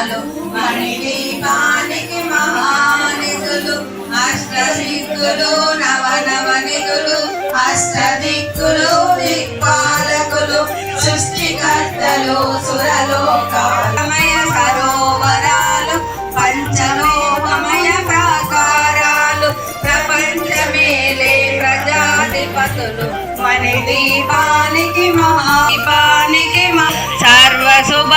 మహాలు మణిదీపానికి మహానిధులు అష్టదిక్కులు నవనవనిధులు అష్టదిక్కులు దిక్పాలకులు సృష్టికర్తలు సురలోకాలమయ సరోవరాలు పంచలోకమయ ప్రాకారాలు ప్రపంచమేలే ప్రజాధిపతులు మణిదీపానికి సర్వ శుభ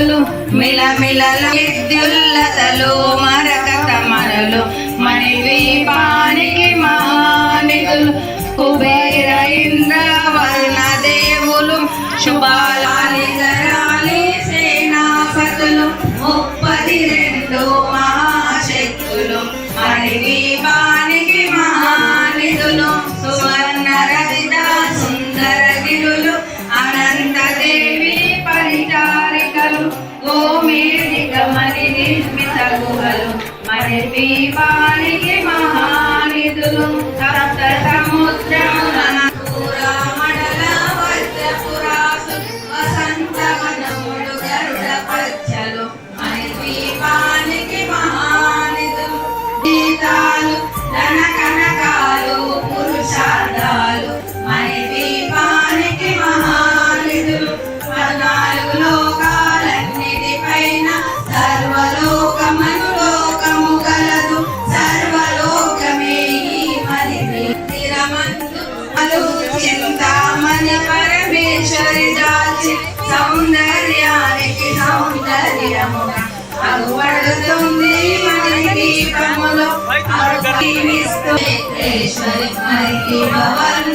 మహానిధులు మిలమిలల విద్యుల్లతలు మరక తమరలు మణి దీపానికి మహానిధులు కుబేర ఇంద్ర వర్ణ దేవులు శుభాలాలి గరాలి సేనాపతులు ముప్పది రెండు మహాశక్తులు మణి దీపానికి మణి దీపానికి మహానిధులు సప్త సౌందర్యానికి సౌందర్యముగా అగుపడుతుంది మణి దీపములు అరుగిస్తూ వెంకటేశ్వరి మరి దీపవన్